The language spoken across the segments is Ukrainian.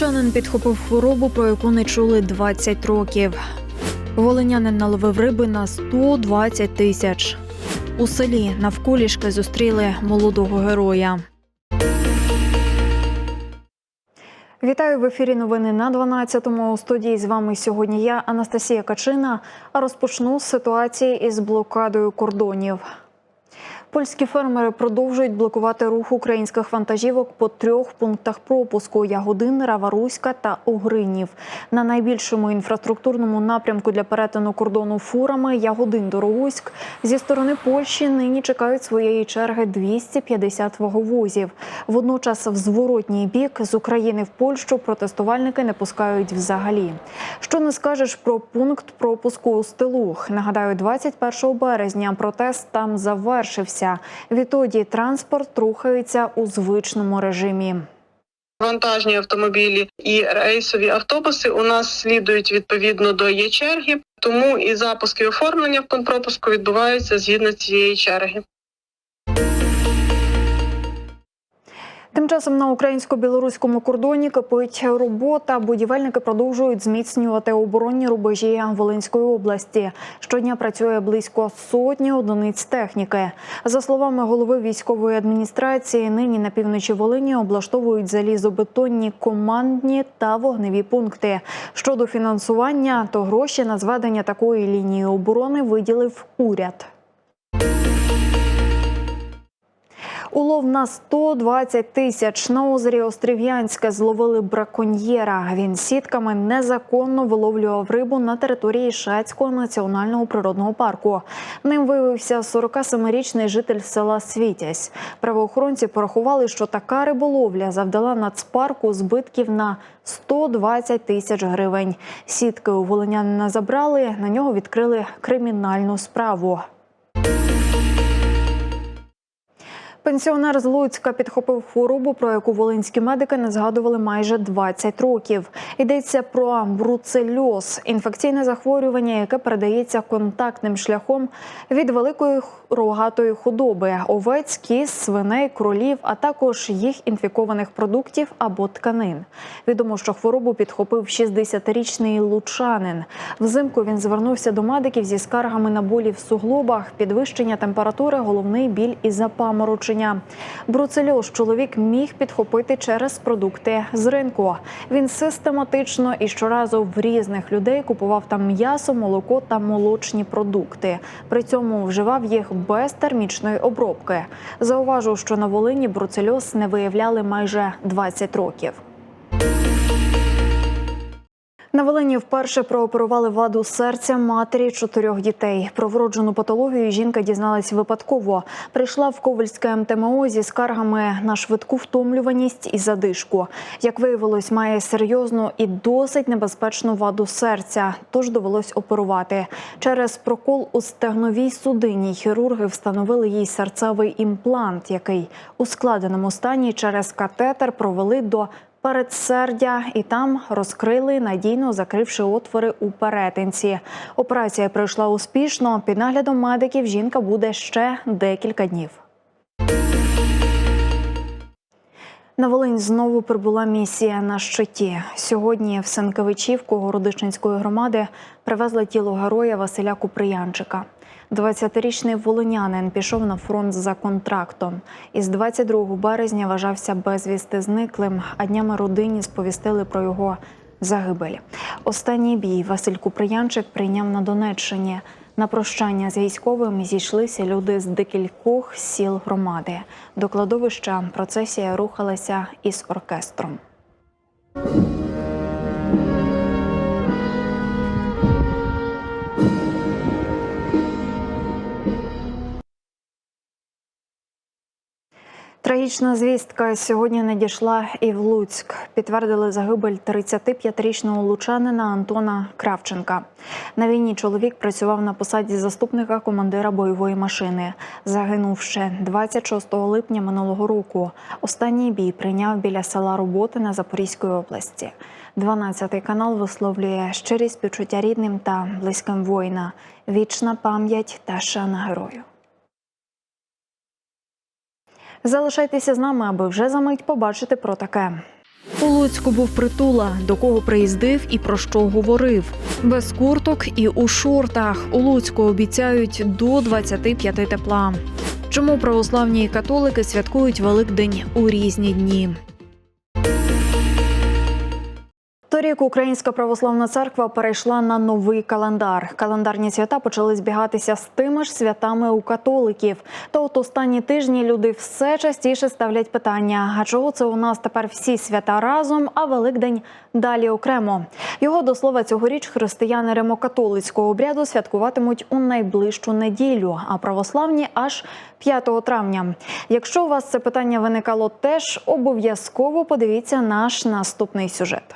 Лучанин підхопив хворобу, про яку не чули 20 років. Волинянин наловив риби на 120 тисяч. У селі навколішки зустріли молодого героя. Вітаю в ефірі. Новини на 12-му. У студії з вами сьогодні я, Анастасія Качина. А розпочну з ситуації із блокадою кордонів. Польські фермери продовжують блокувати рух українських вантажівок по трьох пунктах пропуску: Ягодин, Раваруська та Угринів. На найбільшому інфраструктурному напрямку для перетину кордону фурами Ягодин Дорогуськ зі сторони Польщі нині чекають своєї черги 250 ваговозів. Водночас, в зворотній бік з України в Польщу протестувальники не пускають взагалі. Що не скажеш про пункт пропуску у Стилух? Нагадаю, 21 березня протест там завершився. Відтоді транспорт рухається у звичному режимі. Вантажні автомобілі і рейсові автобуси у нас слідують відповідно до є черги, тому і запуски оформлення в пункт-пропуску відбуваються згідно цієї черги. Тим часом на українсько-білоруському кордоні кипить робота. Будівельники продовжують зміцнювати оборонні рубежі Волинської області. Щодня працює близько сотні одиниць техніки. За словами голови військової адміністрації, нині на півночі Волині облаштовують залізобетонні командні та вогневі пункти. Щодо фінансування, то гроші на зведення такої лінії оборони виділив уряд. Улов на 120 тисяч на озері Острів'янське зловили браконьєра. Він сітками незаконно виловлював рибу на території Шацького національного природного парку. Ним виявився 47-річний житель села Світязь. Правоохоронці порахували, що така риболовля завдала нацпарку збитків на 120 тисяч гривень. Сітки у волинянина забрали, на нього відкрили кримінальну справу. Пенсіонер з Луцька підхопив хворобу, про яку волинські медики не згадували майже 20 років. Йдеться про бруцельоз – інфекційне захворювання, яке передається контактним шляхом від великої рогатої худоби овець, кіз, свиней, кролів, а також їх інфікованих продуктів або тканин. Відомо, що хворобу підхопив 60-річний лучанин. Взимку він звернувся до медиків зі скаргами на болі в суглобах, підвищення температури, головний біль і запаморочення. Бруцельоз чоловік міг підхопити через продукти з ринку. Він систематично і щоразу в різних людей купував там м'ясо, молоко та молочні продукти. При цьому вживав їх без термічної обробки. Зауважу, що на Волині бруцельоз не виявляли майже 20 років. На Волині вперше прооперували ваду серця матері чотирьох дітей. Про вроджену патологію жінка дізналась випадково. Прийшла в Ковальське МТМО зі скаргами на швидку втомлюваність і задишку. Як виявилось, має серйозну і досить небезпечну ваду серця, тож довелось оперувати. Через прокол у стегновій судині хірурги встановили їй серцевий імплант, який у складеному стані через катетер провели до передсердя і там розкрили надійно закривши отвори у перетинці. Операція пройшла успішно. Під наглядом медиків жінка буде ще декілька днів. На Волинь знову прибула місія на щиті. Сьогодні в Сенкевичівку Городичинської громади привезли тіло героя Василя Куприянчика. 20-річний волинянин пішов на фронт за контрактом. Із 22 березня вважався безвісти зниклим, а днями родині сповістили про його загибель. Останній бій Василь Куприянчик прийняв на Донеччині. На прощання з військовим зійшлися люди з декількох сіл громади. До кладовища процесія рухалася із оркестром. Трагічна звістка сьогодні надійшла і в Луцьк. Підтвердили загибель 35-річного лучанина Антона Кравченка. На війні чоловік працював на посаді заступника командира бойової машини. Загинув ще 26 липня минулого року. Останній бій прийняв біля села Роботи на Запорізької області. 12 канал висловлює щирі співчуття рідним та близьким воїна. Вічна пам'ять та шана герою. Залишайтеся з нами, аби вже за мить побачити про таке. У Луцьку був притула, до кого приїздив і про що говорив. Без курток і у шортах. У Луцьку обіцяють до 25 тепла. Чому православні католики святкують Великдень у різні дні? Торік Українська православна церква перейшла на новий календар. Календарні свята почали збігатися з тими ж святами у католиків. Та от останні тижні люди все частіше ставлять питання: а чого це у нас тепер всі свята разом, а Великдень далі окремо? Його до слова цьогоріч християни римокатолицького обряду святкуватимуть у найближчу неділю, а православні аж 5 травня. Якщо у вас це питання виникало теж, обов'язково подивіться наш наступний сюжет.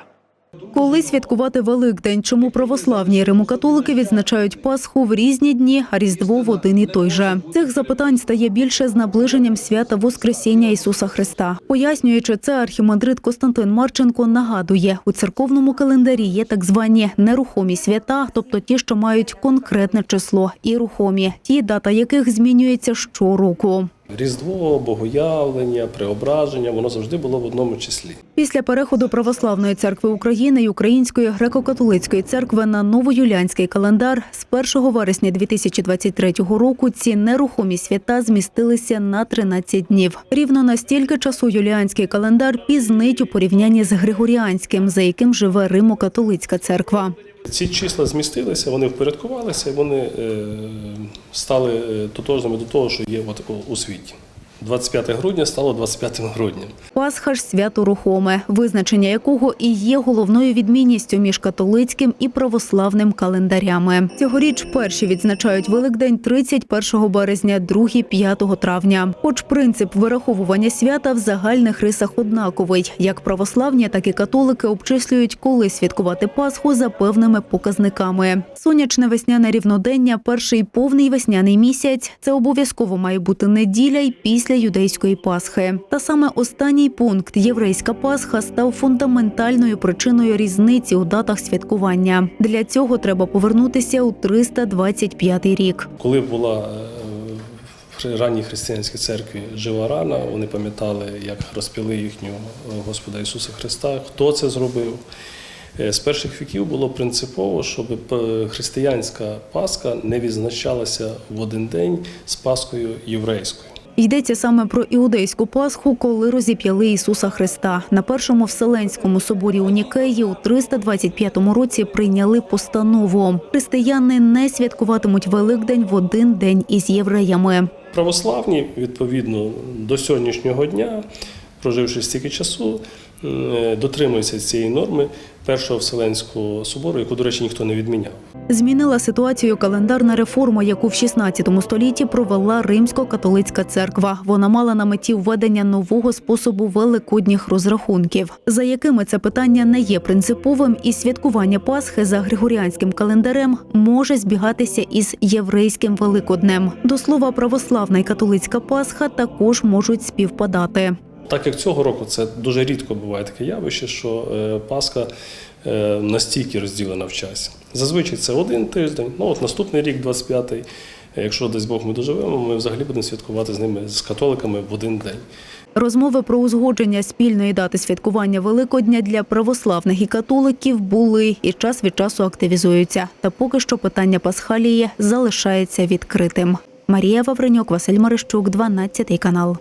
Коли святкувати Великдень, чому православні і римокатолики відзначають Пасху в різні дні, а Різдво в один і той же? Цих запитань стає більше з наближенням свята Воскресіння Ісуса Христа. Пояснюючи це, архімандрит Костянтин Марченко нагадує, у церковному календарі є так звані нерухомі свята, тобто ті, що мають конкретне число, і рухомі, ті, дата яких змінюється щороку. Різдво, богоявлення, преображення, воно завжди було в одному числі. Після переходу Православної церкви України і Української греко-католицької церкви на новоюліанський календар з 1 вересня 2023 року ці нерухомі свята змістилися на 13 днів. Рівно настільки часу юліанський календар пізнить у порівнянні з григоріанським, за яким живе Римо-католицька церква. Ці числа змістилися, вони впорядкувалися, вони е, стали е, тотожними до того, що є у світі. 25 грудня стало 25 грудням. Пасха ж свято рухоме, визначення якого і є головною відмінністю між католицьким і православним календарями. Цьогоріч перші відзначають Великдень 31 березня, другі 5 травня. Хоч принцип вираховування свята в загальних рисах однаковий, як православні, так і католики обчислюють, коли святкувати Пасху за певними показниками. Сонячне весняне рівнодення, перший повний весняний місяць. Це обов'язково має бути неділя й після юдейської Пасхи. Та саме останній пункт єврейська Пасха став фундаментальною причиною різниці у датах святкування. Для цього треба повернутися у 325 рік. Коли була е, в ранній християнській церкві жива рана, вони пам'ятали, як розпіли їхнього Господа Ісуса Христа, хто це зробив. Е, З перших віків було принципово, щоб християнська Пасха не відзначалася в один день з Паскою єврейською. Йдеться саме про іудейську Пасху, коли розіп'яли Ісуса Христа. На першому Вселенському соборі у Нікеї у 325 році прийняли постанову. Християни не святкуватимуть Великдень в один день із євреями. Православні, відповідно до сьогоднішнього дня, проживши стільки часу, е, дотримуються цієї норми Першого Вселенського собору, яку, до речі, ніхто не відміняв. Змінила ситуацію календарна реформа, яку в 16 столітті провела Римсько-католицька церква. Вона мала на меті введення нового способу великодніх розрахунків, за якими це питання не є принциповим, і святкування Пасхи за григоріанським календарем може збігатися із єврейським великоднем. До слова, православна і католицька Пасха також можуть співпадати. Так як цього року це дуже рідко буває таке явище, що е, Пасха е, настільки розділена в часі. Зазвичай це один тиждень, ну от наступний рік, 25-й, е, якщо десь Бог ми доживемо, ми взагалі будемо святкувати з ними, з католиками в один день. Розмови про узгодження спільної дати святкування Великодня для православних і католиків були і час від часу активізуються. Та поки що питання Пасхалії залишається відкритим. Марія Вавренюк, Василь Марищук, 12 канал.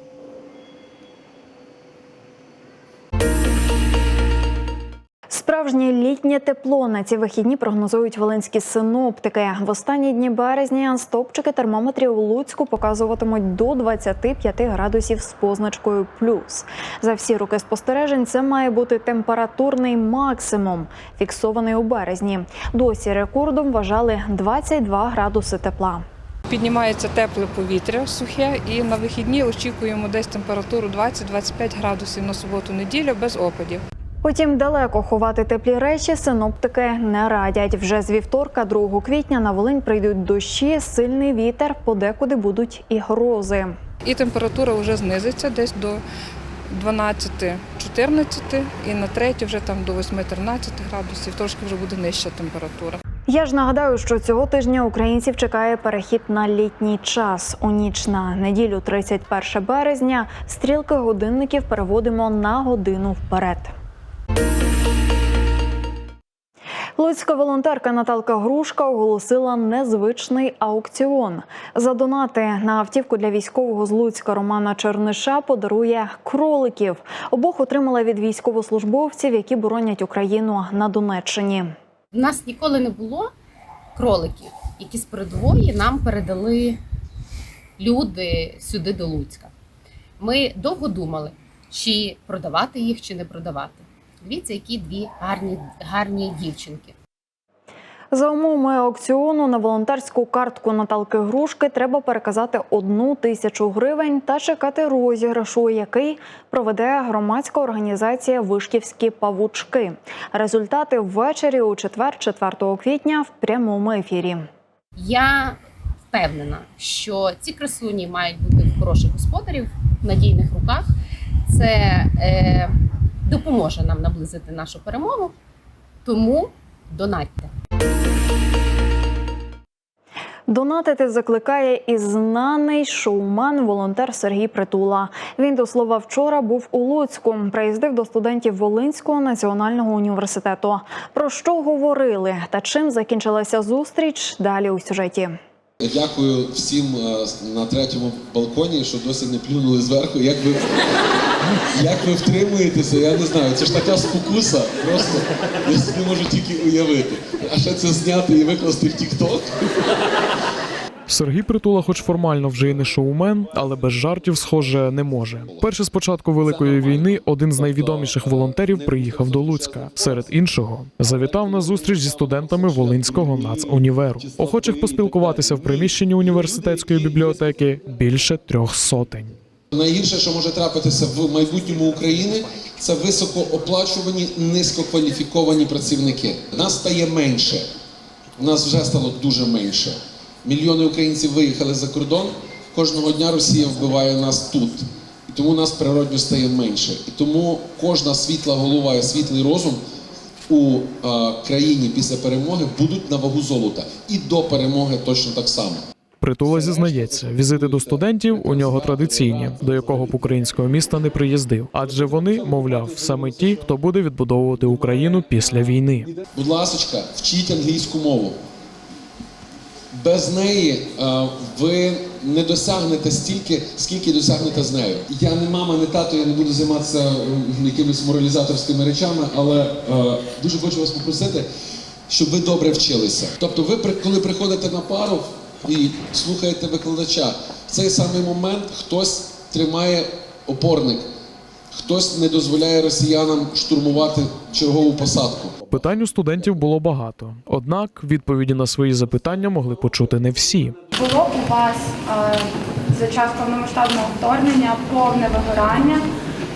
Справжнє літнє тепло на ці вихідні прогнозують волинські синоптики. В останні дні березня стопчики термометрів у Луцьку показуватимуть до 25 градусів з позначкою плюс. За всі роки спостережень це має бути температурний максимум, фіксований у березні. Досі рекордом вважали 22 градуси тепла. Піднімається тепле повітря сухе, і на вихідні очікуємо десь температуру 20-25 градусів на суботу-неділю без опадів. Утім, далеко ховати теплі речі синоптики не радять. Вже з вівторка, 2 квітня, на Волинь прийдуть дощі, сильний вітер, подекуди будуть і грози. І температура вже знизиться десь до 12-14, і на третю вже там до 8-13 градусів, трошки вже буде нижча температура. Я ж нагадаю, що цього тижня українців чекає перехід на літній час. У ніч на неділю, 31 березня, стрілки годинників переводимо на годину вперед. Луцька волонтерка Наталка Грушка оголосила незвичний аукціон. За донати на автівку для військового з Луцька Романа Черниша подарує кроликів. Обох отримала від військовослужбовців, які боронять Україну на Донеччині. У нас ніколи не було кроликів, які з передової нам передали люди сюди до Луцька. Ми довго думали, чи продавати їх, чи не продавати. Дивіться, які дві гарні, гарні дівчинки. За умовами аукціону на волонтерську картку Наталки Грушки треба переказати одну тисячу гривень та чекати розіграшу, який проведе громадська організація Вишківські павучки. Результати ввечері у четвер, 4 квітня, в прямому ефірі. Я впевнена, що ці красуні мають бути в хороших господарів, в надійних руках. Це е, допоможе нам наблизити нашу перемогу. Тому донатьте. Донатити закликає і знаний шоумен, волонтер Сергій Притула. Він до слова вчора був у Луцьку. Приїздив до студентів Волинського національного університету. Про що говорили та чим закінчилася зустріч? Далі у сюжеті. Дякую всім е, на третьому балконі, що досі не плюнули зверху. Як ви, як ви втримуєтеся, я не знаю. Це ж така спокуса. Просто я собі можу тільки уявити. А ще це зняти і викласти в TikTok? Сергій Притула, хоч формально вже і не шоумен, але без жартів, схоже, не може. Перше з початку великої війни один з найвідоміших волонтерів приїхав до Луцька. Серед іншого завітав на зустріч зі студентами Волинського нацуніверу. Охочих поспілкуватися в приміщенні університетської бібліотеки більше трьох сотень. Найгірше, що може трапитися в майбутньому України, це високооплачувані, низькокваліфіковані працівники. Нас стає менше. Нас вже стало дуже менше. Мільйони українців виїхали за кордон. Кожного дня Росія вбиває нас тут. І тому нас природньо стає менше. І тому кожна світла голова і світлий розум у країні після перемоги будуть на вагу золота. І до перемоги точно так само. Притула зізнається, візити до студентів у нього традиційні, до якого б українського міста не приїздив, адже вони, мовляв, саме ті, хто буде відбудовувати Україну після війни. Будь ласочка, вчіть англійську мову. Без неї е, ви не досягнете стільки, скільки досягнете з нею. Я не мама, не тато, я не буду займатися м, якимись моралізаторськими речами, але е, дуже хочу вас попросити, щоб ви добре вчилися. Тобто, ви коли приходите на пару і слухаєте викладача, в цей самий момент хтось тримає опорник, хтось не дозволяє росіянам штурмувати чергову посадку. Питань у студентів було багато, однак відповіді на свої запитання могли почути не всі. Було у вас е, за час повномасштабного вторгнення повне вигорання,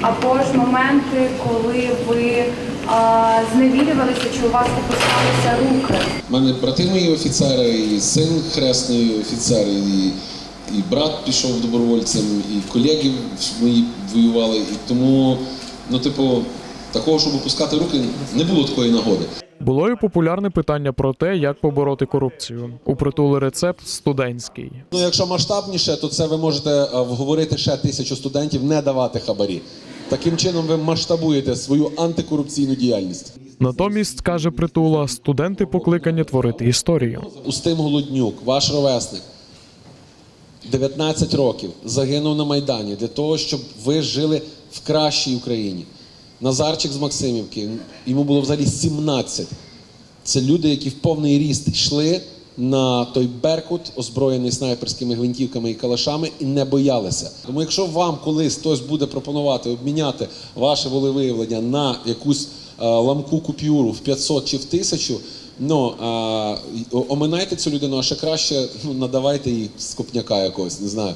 або ж моменти, коли ви е, зневірювалися, чи у вас опускалися руки? У мене брати мої офіцери, і син хресний офіцер, і, і брат пішов добровольцем, і колеги мої воювали. І тому, ну, типу, такого, щоб опускати руки, не було такої нагоди. Було і популярне питання про те, як побороти корупцію. У притули рецепт студентський. Ну, якщо масштабніше, то це ви можете е, вговорити ще тисячу студентів не давати хабарі. Таким чином ви масштабуєте свою антикорупційну діяльність. Натомість каже притула, студенти покликані творити історію. Устим Голоднюк, ваш ровесник, 19 років, загинув на Майдані для того, щоб ви жили в кращій Україні. Назарчик з Максимівки, йому було взагалі 17. Це люди, які в повний ріст йшли на той беркут, озброєний снайперськими гвинтівками і калашами, і не боялися. Тому, якщо вам колись хтось буде пропонувати обміняти ваше волевиявлення на якусь е, ламку купюру в 500 чи в 1000, ну е, оминайте цю людину, а ще краще ну, надавайте їй скупняка якогось, не знаю.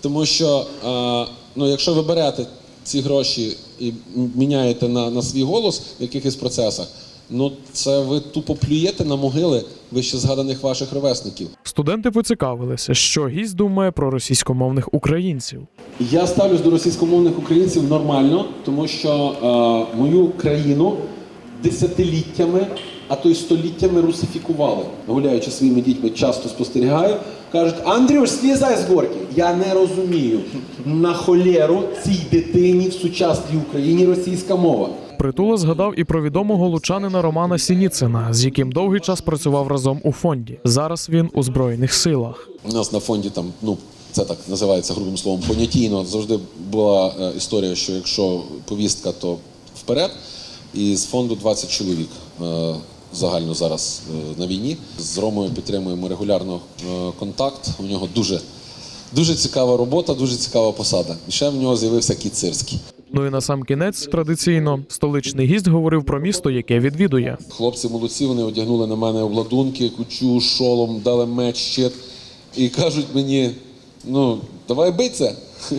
Тому що е, ну, якщо ви берете ці гроші і міняєте на, на свій голос в якихось процесах, ну це ви тупо плюєте на могили вище згаданих ваших ровесників. Студенти поцікавилися, що гість думає про російськомовних українців. Я ставлюсь до російськомовних українців нормально, тому що е, мою країну десятиліттями, а то й століттями русифікували. Гуляючи своїми дітьми, часто спостерігаю. Кажуть, Андрюш, слізай з горки. Я не розумію. На холєру цій дитині в сучасній Україні російська мова. Притула згадав і про відомого лучанина Романа Сініцина, з яким довгий час працював разом у фонді. Зараз він у збройних силах. У нас на фонді там, ну це так називається грубим словом, понятійно. Завжди була е, історія, що якщо повістка, то вперед. І з фонду 20 чоловік е, загально зараз е, на війні. З Ромою підтримуємо регулярно е, контакт. У нього дуже, дуже цікава робота, дуже цікава посада. І ще в нього з'явився кіт сирський. Ну і на сам кінець традиційно столичний гість говорив про місто, яке відвідує. Хлопці молодці, вони одягнули на мене обладунки, кучу, шолом, дали меч, щит. І кажуть мені: ну, давай биться.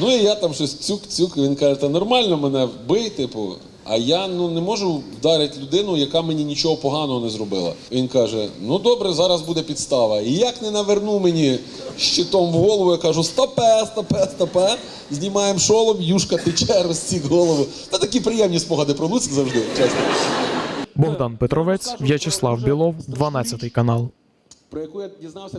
Ну і я там щось цюк-цюк, він каже, та нормально мене бий, типу. А я ну не можу вдарити людину, яка мені нічого поганого не зробила. Він каже: ну добре, зараз буде підстава. І як не навернув мені щитом в голову, я кажу: стопе, стопе, стопе. Знімаємо шолом, юшка тече, розсік голову. Та такі приємні спогади про Луцьк завжди, чесно. Богдан Петровець, В'ячеслав Білов, 12 канал. Про яку я дізнався.